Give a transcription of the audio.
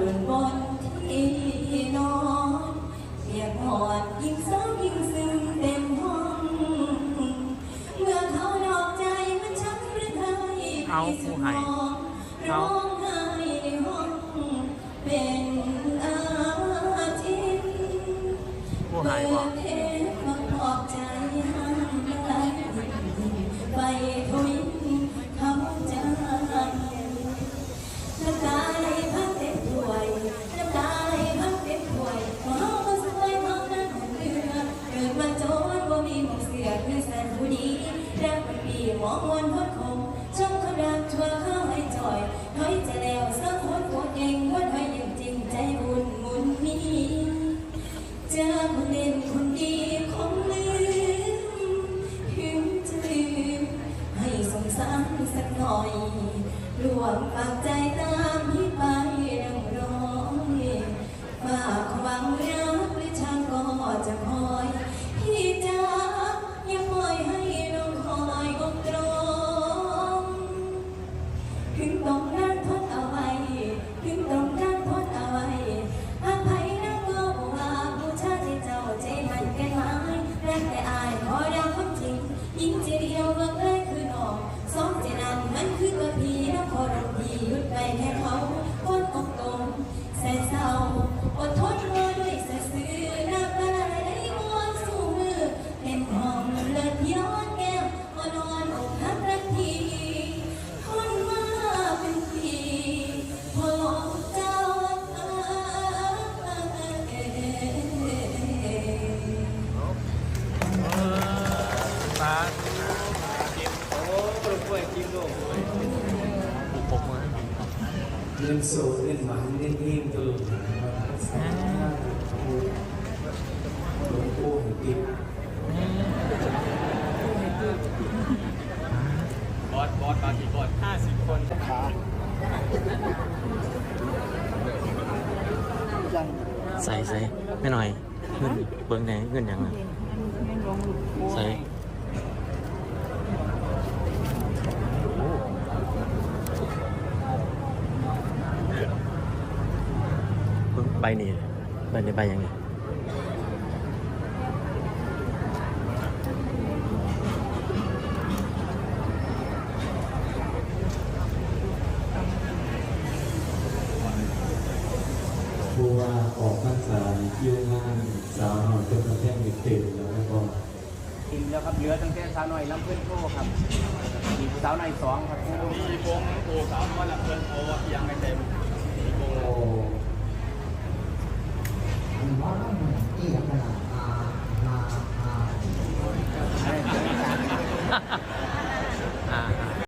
รุนบนที่นอนเรียกหอดยิ่งเศร้ายิ่งซึมเต็มห้อง เมื่อเขานอกใจมันชักหรือทยเอาผู้ให้ร้องไห้ในห้องเป็นอาทิตย์ผู้ให้บอก สือคือแสนผู้ดีรักเป็นปีหมองวนพดคงช่องเขาดักชั่วเข้าให้จ่อยถอยจะแล้วสักคนโคตรเก่งวันไว้ยังจริงใจบุญมุนมีเจอคนเด่นคนดีคงลืมถึงจะลืมให้สงสารสักหน่อยรวมปากใจตา ถึงต เงินโสดเงินหวานเงินเองตลอดนะครับสามารถพูดหลวงปู่ให้ติดบอสบอสบากี่บอสห้าสิบคนขาใส่ใส่ไม่หน่อยเงินเบิ้งไหนเงินยังไงใส่เบิ่ง ใบนี้ใบนี้ใบยังไงผู้ว่าออกพรรษาอยู่งานสาวหน่อยเป็นกระแทกเต็มแล้วก็ทีมแล้วครับเหลือตั้งแต่สาวหน่อยลำเพื่อนโตครับมีสาวหน่อยสองครับมีวงโอสาวน้อยลำเพื่อนโตยังไม่เต็ม